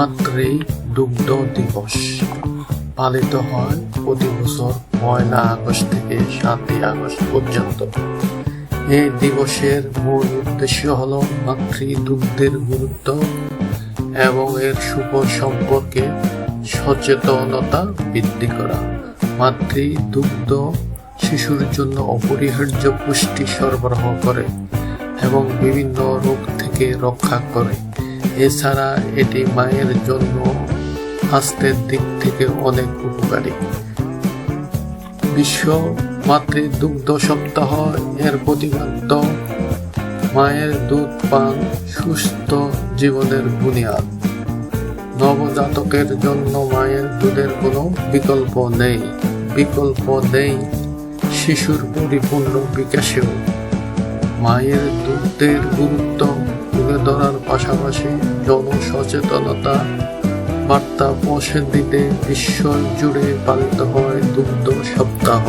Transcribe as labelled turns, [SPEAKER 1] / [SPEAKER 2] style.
[SPEAKER 1] মাতৃ দুগ্ধ দিবস পালিত হয় প্রতি বছর পয়লা আগস্ট থেকে সাতই আগস্ট পর্যন্ত। এই দিবসের মূল উদ্দেশ্য হল মাতৃ দুগ্ধের গুরুত্ব এবং এর শুভ সম্পর্কে সচেতনতা বৃদ্ধি করা। মাতৃ দুগ্ধ শিশুর জন্য অপরিহার্য পুষ্টি সরবরাহ করে এবং বিভিন্ন রোগ থেকে রক্ষা করে। এছাড়া এটি মায়ের জন্য স্বাস্থ্যের দিক থেকে অনেক উপকারী। বিশ্ব মাতৃ দুগ্ধ সপ্তাহ এর প্রতিপাদ্য, মায়ের দুধ, পান, সুস্থ জীবনের বুনিয়াদ। নবজাতকের জন্য মায়ের দুধের কোনো বিকল্প নেই। বিকল্প নেই শিশুর পরিপূর্ণ বিকাশেও। মায়ের দুধের গুরুত্ব তুলে ধরার পাশাপাশি জনসচেতনতা বার্তা পৌঁছে দিতে বিশ্ব জুড়ে পালিত হয় দুগ্ধ সপ্তাহ।